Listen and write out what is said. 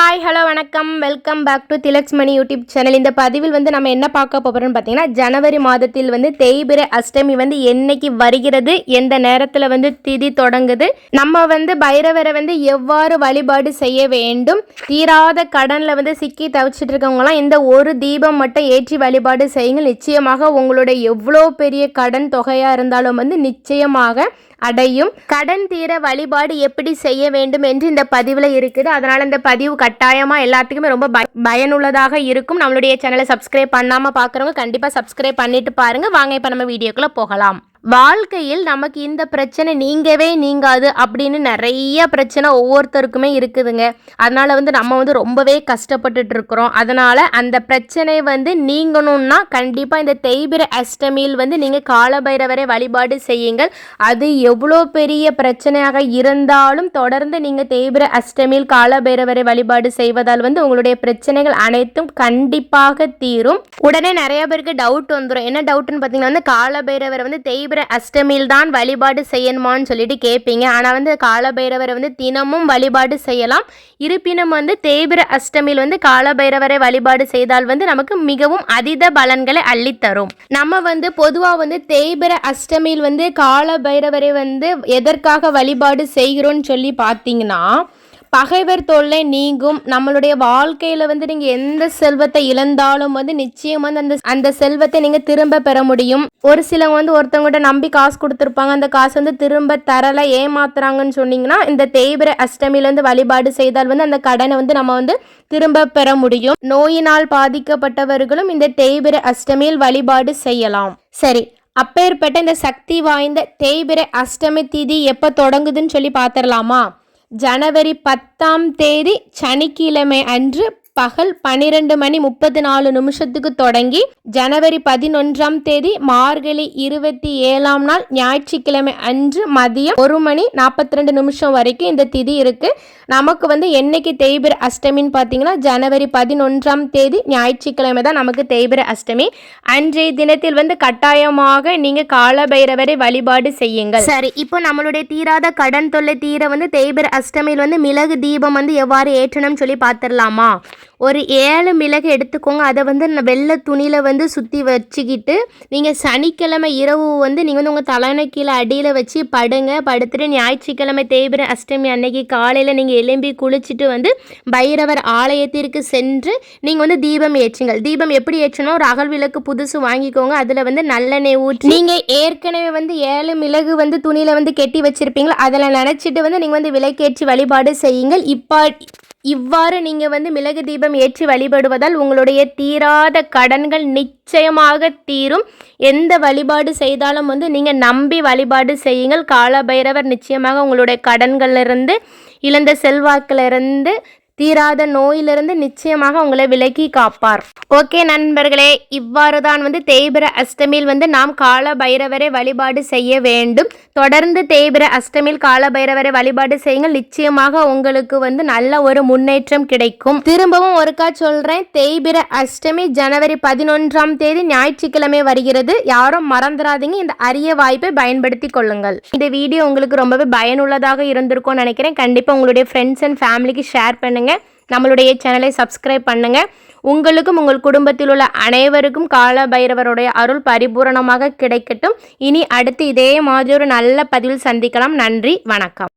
Hi hello வணக்கம். Welcome back to Thilaks Mani YouTube channel இந்த பதிவில் வந்து நம்ம என்ன பார்க்க போகிறோம்னு பார்த்தீங்கன்னா ஜனவரி மாதத்தில் வந்து தேய்பிரை அஷ்டமி வந்து என்னைக்கு வருகிறது எந்த நேரத்தில் வந்து திதி தொடங்குது நம்ம வந்து பைரவரை வந்து எவ்வாறு வழிபாடு செய்ய வேண்டும் தீராத கடனில் வந்து சிக்கி தவிச்சிட்டு இருக்கவங்களாம் இந்த ஒரு தீபம் மட்டும் ஏற்றி வழிபாடு செய்யுங்க நிச்சயமாக உங்களுடைய எவ்வளோ பெரிய கடன் தொகையாக இருந்தாலும் வந்து நிச்சயமாக அடையும். கடன் தீர வழிபாடு எப்படி செய்ய வேண்டும் என்று இந்த பதிவில் இருக்குது. அதனால் இந்த பதிவு கட்டாயமாக எல்லாத்துக்குமே ரொம்ப பய பயனுள்ளதாக இருக்கும். நம்மளுடைய சேனலை சப்ஸ்கிரைப் பண்ணாமல் பார்க்குறவங்க கண்டிப்பாக சப்ஸ்கிரைப் பண்ணிட்டு பாருங்கள் வாங்க இப்போ நம்ம வீடியோக்குள்ளே போகலாம். வாழ்க்கையில் நமக்கு இந்த பிரச்சனை நீங்கவே நீங்காது அப்படின்னு நிறைய பிரச்சனை ஒவ்வொருத்தருக்குமே இருக்குதுங்க. அதனால் வந்து நம்ம வந்து ரொம்பவே கஷ்டப்பட்டுட்டு இருக்கிறோம். அதனால் அந்த பிரச்சனை வந்து நீங்கணும்னா கண்டிப்பாக இந்த தேய்பிர அஷ்டமியில் வந்து நீங்கள் காலபைரவரை வழிபாடு செய்யுங்கள். அது எவ்வளோ பெரிய பிரச்சனையாக இருந்தாலும் தொடர்ந்து நீங்கள் தேய்பிர அஷ்டமியில் காலபைரவரை வழிபாடு செய்வதால் வந்து உங்களுடைய பிரச்சனைகள் அனைத்தும் கண்டிப்பாக தீரும். உடனே நிறைய பேருக்கு டவுட் வந்துடும் என்ன டவுட்னு பார்த்தீங்கன்னா வந்து காலபைரவரை வந்து தெய்வ காலபைரவரை அஷ்டமியில் தான் வழிபாடு செய்யணுமான்னு சொல்லிட்டு கேட்பீங்க ஆனால் வந்து காலபைரவரை வந்து தினமும் வழிபாடு செய்யலாம். இருப்பினும் வந்து தேய்பிர அஷ்டமியில் வந்து காலபைரவரை வழிபாடு செய்தால் வந்து நமக்கு மிகவும் அதீத பலன்களை அள்ளித்தரும். நம்ம வந்து பொதுவாக வந்து தேய்பிர அஷ்டமியில் வந்து காலபைரவரை வந்து எதற்காக வழிபாடு செய்கிறோன்னு சொல்லி பார்த்தீங்கன்னா பகைவர் தொல்லை நீங்கும். நம்மளுடைய வாழ்க்கையில் வந்து நீங்கள் எந்த செல்வத்தை இழந்தாலும் வந்து நிச்சயம் வந்து அந்த அந்த செல்வத்தை நீங்கள் திரும்ப பெற முடியும். ஒரு சிலவங்க வந்து ஒருத்தவங்ககிட்ட நம்பி காசு கொடுத்துருப்பாங்க. அந்த காசு வந்து திரும்ப தரலை ஏமாத்துறாங்கன்னு சொன்னீங்கன்னா இந்த தேய்பிர அஷ்டமியிலேருந்து வழிபாடு செய்தால் வந்து அந்த கடனை வந்து நம்ம வந்து திரும்ப பெற முடியும். நோயினால் பாதிக்கப்பட்டவர்களும் இந்த தேய்பிர அஷ்டமியில் வழிபாடு செய்யலாம். சரி அப்பேற்பட்ட இந்த சக்தி வாய்ந்த தேய்பிர அஷ்டமி திதி எப்போ தொடங்குதுன்னு சொல்லி பார்த்துடலாமா ஜனவரி பத்தாம் தேதி சனிக்கிழமை அன்று பகல் பன்னிரெண்டு மணி முப்பத்தி நாலு நிமிஷத்துக்கு தொடங்கி ஜனவரி பதினொன்றாம் தேதி மார்கழி இருபத்தி ஏழாம் நாள் ஞாயிற்றுக்கிழமை அன்று மதியம் ஒரு மணி நாற்பத்தி ரெண்டு நிமிஷம் வரைக்கும் இந்த திதி இருக்கு. நமக்கு வந்து என்னைக்கு தேய்பிர அஷ்டமின்னு பார்த்தீங்கன்னா ஜனவரி பதினொன்றாம் தேதி ஞாயிற்றுக்கிழமை தான் நமக்கு தேய்பிர அஷ்டமி. அன்றைய தினத்தில் வந்து கட்டாயமாக நீங்க காலபைரவரை வழிபாடு செய்யுங்கள். சரி இப்போ நம்மளுடைய தீராத கடன் தொல்லை தீர வந்து தேய்பிர அஷ்டமியில் வந்து மிளகு தீபம் வந்து எவ்வாறு ஏற்றணும்னு சொல்லி பார்த்துடலாமா? ஒரு ஏழு மிளகு எடுத்துக்கோங்க. அதை வந்து வெள்ளை துணியில் வந்து சுற்றி வச்சுக்கிட்டு நீங்கள் சனிக்கிழமை இரவு வந்து நீங்கள் வந்து உங்கள் தலைமை கீழே அடியில் வச்சு படுங்க. படுத்துட்டு ஞாயிற்றுக்கிழமை தேய்பிர அஷ்டமி அன்னைக்கு காலையில் நீங்கள் எலும்பி குளிச்சுட்டு வந்து பைரவர் ஆலயத்திற்கு சென்று நீங்கள் வந்து தீபம் ஏற்றுங்கள். தீபம் எப்படி ஏற்றணும்? ஒரு அகல் விளக்கு புதுசு வாங்கிக்கோங்க. அதில் வந்து நல்லெண்ணெய் ஊற்றி நீங்கள் ஏற்கனவே வந்து ஏழு மிளகு வந்து துணியில் வந்து கெட்டி வச்சுருப்பீங்களோ? அதில் நினச்சிட்டு வந்து நீங்கள் வந்து விலைக்கேற்றி வழிபாடு செய்யுங்கள். இப்போ இவ்வாறு நீங்கள் வந்து மிளகு தீபம் ஏற்றி வழிபடுவதால் உங்களுடைய தீராத கடன்கள் நிச்சயமாக தீரும். எந்த வழிபாடு செய்தாலும் வந்து நீங்கள் நம்பி வழிபாடு செய்யுங்கள். காலபைரவர் நிச்சயமாக உங்களுடைய கடன்களிலிருந்து இழந்த செல்வாக்கிலிருந்து தீராத நோயிலிருந்து நிச்சயமாக உங்களை விலக்கி காப்பார். ஓகே நண்பர்களே இவ்வாறு தான் வந்து தேய்பிர அஷ்டமியில் வந்து நாம் கால பைரவரை வழிபாடு செய்ய வேண்டும். தொடர்ந்து தேய்பிர அஷ்டமியில் கால பைரவரை வழிபாடு செய்யுங்கள். நிச்சயமாக உங்களுக்கு வந்து நல்ல ஒரு முன்னேற்றம் கிடைக்கும். திரும்பவும் ஒருக்கா சொல்றேன். தேய்பிர அஷ்டமி ஜனவரி பதினொன்றாம் தேதி ஞாயிற்றுக்கிழமை வருகிறது. யாரும் மறந்துடாதீங்க. இந்த அரிய வாய்ப்பை பயன்படுத்தி கொள்ளுங்கள். இந்த வீடியோ உங்களுக்கு ரொம்பவே பயனுள்ளதாக இருந்திருக்கும்னு நினைக்கிறேன். கண்டிப்பாக உங்களுடைய ஃப்ரெண்ட்ஸ் அண்ட் ஃபேமிலிக்கு ஷேர் பண்ணுங்கள் நம்மளுடைய சேனலை சப்ஸ்கிரைப் பண்ணுங்கள் உங்களுக்கும் உங்கள் குடும்பத்தில் உள்ள அனைவருக்கும் கால பைரவருடைய அருள் பரிபூரணமாக கிடைக்கட்டும். இனி அடுத்து இதே மாதிரி ஒரு நல்ல பதிவில் சந்திக்கலாம். நன்றி வணக்கம்.